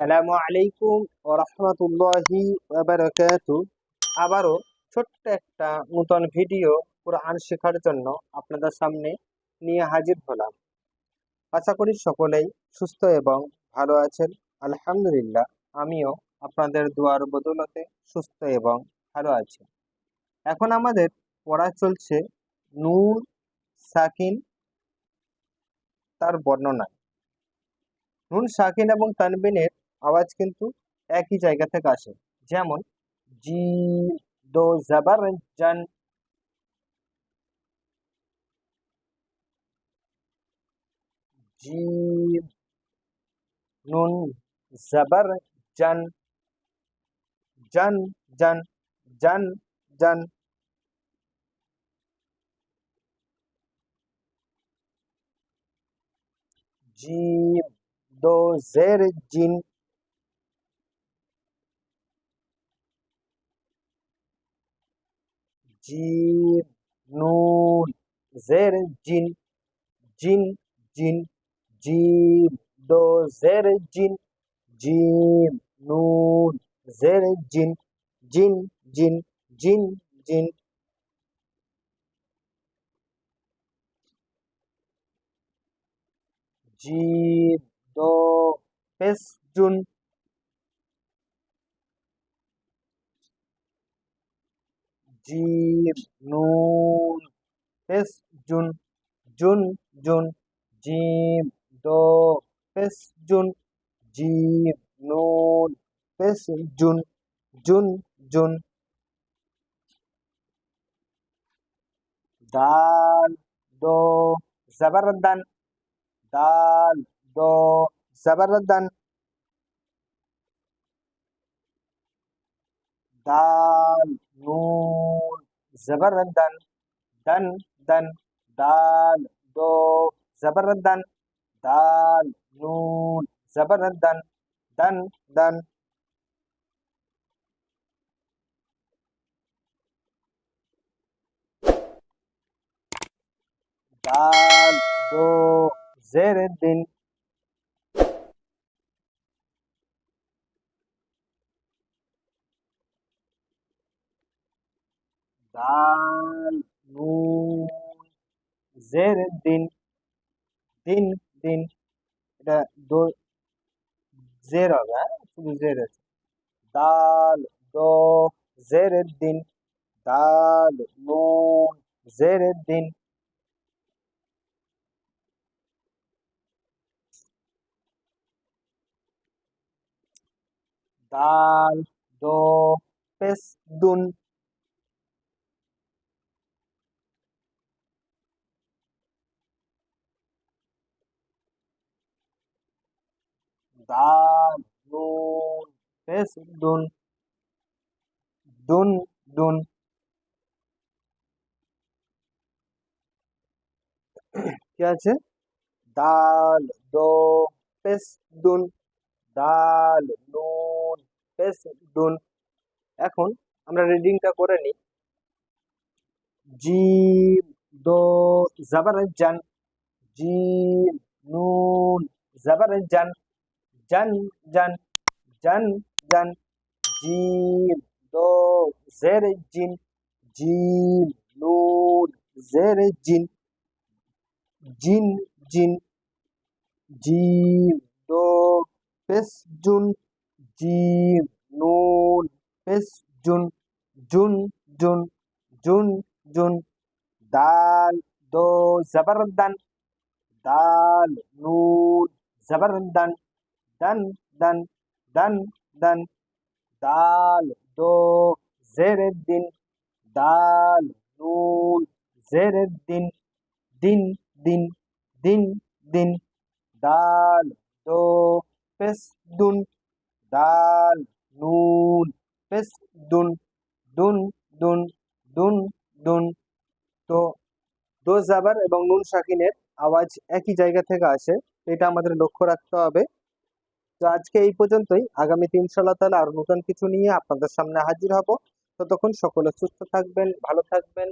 আসসালামু আলাইকুম ও রহমতুল্লাহি আবারও ছোট্ট একটা নূতন ভিডিও কোরআন শেখার জন্য আপনাদের সামনে নিয়ে হাজির হলাম। আশা করি সকলেই সুস্থ এবং ভালো আছেন। আলহামদুলিল্লাহ, আমিও আপনাদের দুয়ার বদলতে সুস্থ এবং ভালো আছি। এখন আমাদের পড়া চলছে নূর, সাকিন, তার বর্ণনায় নুন সাকিন এবং তানবিনের আওয়াজ কিন্তু একই জায়গা থেকে আসে। যেমন, জি, দো জাবার জান। জিম নুন, জাবার, জান। জান জান জান জান। জিম দো, জের, জিন। জিম নুন, জের, জিন জিন জিন জিম দো, জের, জিন জিম নুন, জের, জিন জিন জিন জিন জিন। জিম দো পেস জুন জিম নুন পেস জুন জুন জুন জিম দো পেস জুন জিম নুন পেস জুন জুন জুন দাল দো জবরদন দাল দো জবরদন দাল নুন জবরদন দন দন দাল দো জবরদন দাল নুন জবরদন দন দন দাল দো জের দাল নুন, জের, দিন দিন দিন। এটা দো, জের হবে হ্যাঁ? শুধু জের আছে। দাল, দো, জের, দিন। দাল, নুন, জের, দিন। দাল, দো পেস দুন। নুন পেস দুন দুন দুন কি আছে দাল দো পেস দুন দাল নুন পেস দুন এখন আমরা রিডিংটা করে নিই জিম দো জাবার জান জিম নুন জাবার জান জান জান জান জান জিম দো জের জিন জিম নুন জের জিন জিন জিন জিম দো পেস জুন জিম নুন পেস জুন জুন জুন জুন জুন দাল দো জবরদন দাল নুন জবরদন দন দন দন দন দাল দো জের দিন দাল নুন জের দিন দিন দিন দিন দিন দাল দো পেস দুন দাল নুন পেস দুন দুন দুন দুন দুন তো দো জাবার এবং নুন সাকিনের আওয়াজ একই জায়গা থেকে আসে, এটা আমাদের লক্ষ্য রাখতে হবে। তো আজকে এই পর্যন্তই। আগামীতে ইনশাল্লাহ তাহলে আরও নতুন কিছু নিয়ে আপনাদের সামনে হাজির হব। ততক্ষণ সকলে সুস্থ থাকবেন, ভালো থাকবেন